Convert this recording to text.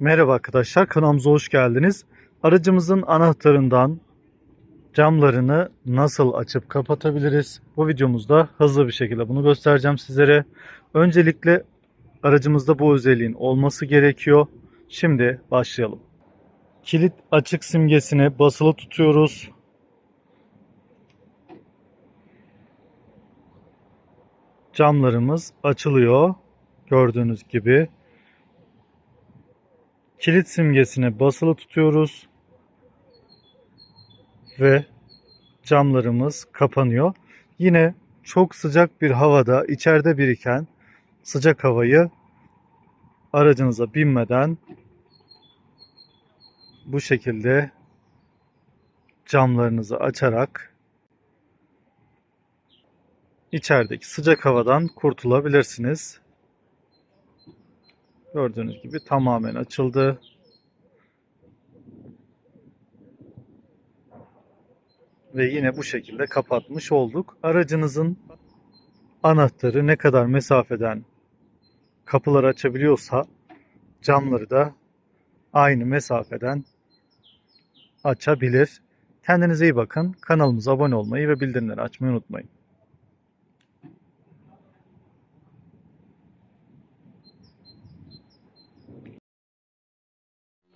Merhaba arkadaşlar, kanalımıza hoş geldiniz. Aracımızın anahtarından camlarını nasıl açıp kapatabiliriz? Bu videomuzda hızlı bir şekilde bunu göstereceğim sizlere. Öncelikle aracımızda bu özelliğin olması gerekiyor. Şimdi başlayalım. Kilit açık simgesini basılı tutuyoruz. Camlarımız açılıyor. Gördüğünüz gibi. Kilit simgesini basılı tutuyoruz. Ve camlarımız kapanıyor. Yine çok sıcak bir havada içeride biriken sıcak havayı aracınıza binmeden bu şekilde camlarınızı açarak içerideki sıcak havadan kurtulabilirsiniz. Gördüğünüz gibi tamamen açıldı. Ve yine bu şekilde kapatmış olduk. Aracınızın anahtarı ne kadar mesafeden kapıları açabiliyorsa camları da aynı mesafeden açabilir. Kendinize iyi bakın. Kanalımıza abone olmayı ve bildirimleri açmayı unutmayın.